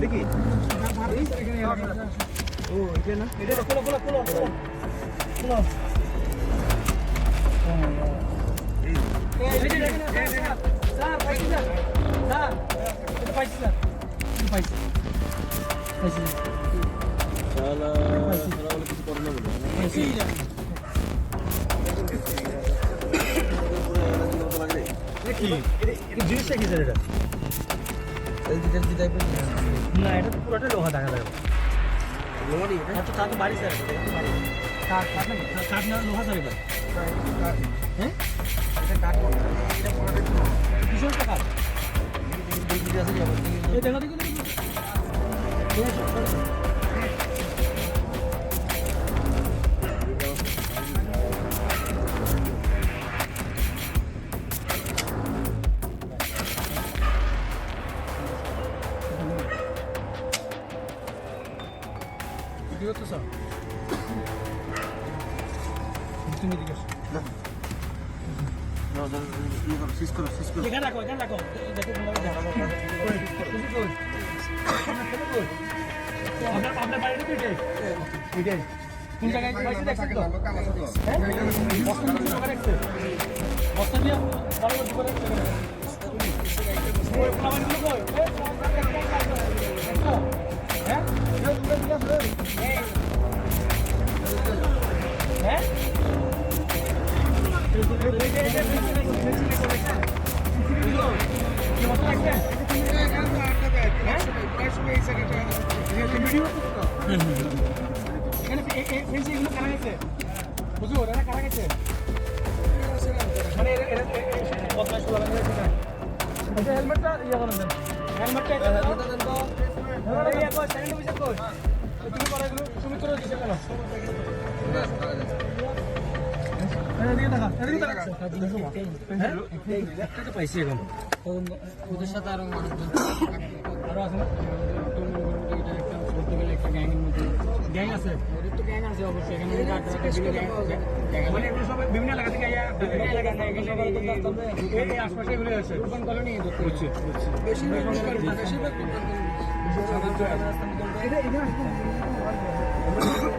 দেখি। ও এটা না এটা খোলো খোলো খোলো খোলো খোলো স্যার পাইছি স্যার স্যার কি? জিনিসটা কি স্যার এটা? না এটা তো পুরোটা লোহা দেখা যাবে। আচ্ছা তা তো বাড়ি স্যার কাঠ কাঠ না কাঠ না লোহা স্যার এটা। হ্যাঁ? ভীষণ টাকা এই দেখো দেখো দেখো কি করতেছ তুমি দিকে এখানে রাখো এখানে রাখো। দেখো আপনার বাড়িটা তো এটাই। এটাই। কোন জায়গায় পয়সা দেখছেন তো? হ্যাঁ? বস্তা নিয়ে দোকানে রাখছে বস্তা নিয়ে বড় বড় দোকানে রাখছে বুঝলো এরা কারা গেছে মানে এরা- এরা- এ- এ- বদমাইশ লাগানো হয়েছে না। হেলমেটটা ইয়ে করেন দেন। হেলমেটটা এটা। হেলমেটটা ইয়ে কই? তো তুমি করো এগুলো, সুমিত্র কেন? তো পাইছি এখন। ওদের সাথে আরও আরও আছে না? গ্যাং আছে ওদের তো গ্যাং আছে অবশ্যই এখানে মানে এগুলো সব বিভিন্ন এলাকা থেকে আইয়া বিভিন্ন এলাকা থেকে এখানে এই- এই এই আশপাশে এগুলো আছে রূপন কলোনি ধরতে কই ভাই, এদিকে আসেন। এটা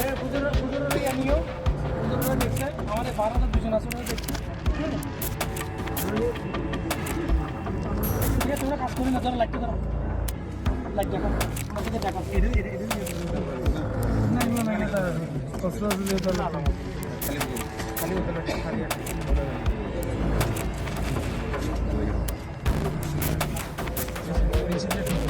হ্যাঁ পুজোর পুজোর ইয়া নিও পুজোর দেখছে আমাদের বারোটা দুজন আছে ওরা দেখছে ঠিক আছে ওরা কাজ করি না ধরো লাগতে ধরো লাইক দেখো আমাদেরকে দেখো না না না এটা কষ্ট দিলে তো না খালি খালি খালি খালি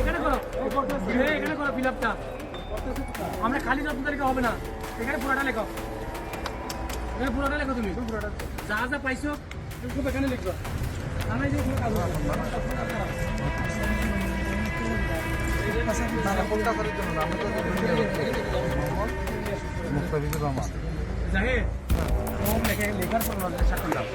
এখানে করো। এখানে করো ফিল আপটা আমরা খালি যত্ন তালিকা হবে না? এখানে পুরোটা লেখো। এখানে পুরোটা লেখো তুমি। যা যা পাইছো সব এখানে লিখবা আমি যে কোনো কাজ মুস্তাফিজুর রহমান। জাহে লেখার পর সাক্ষর দাও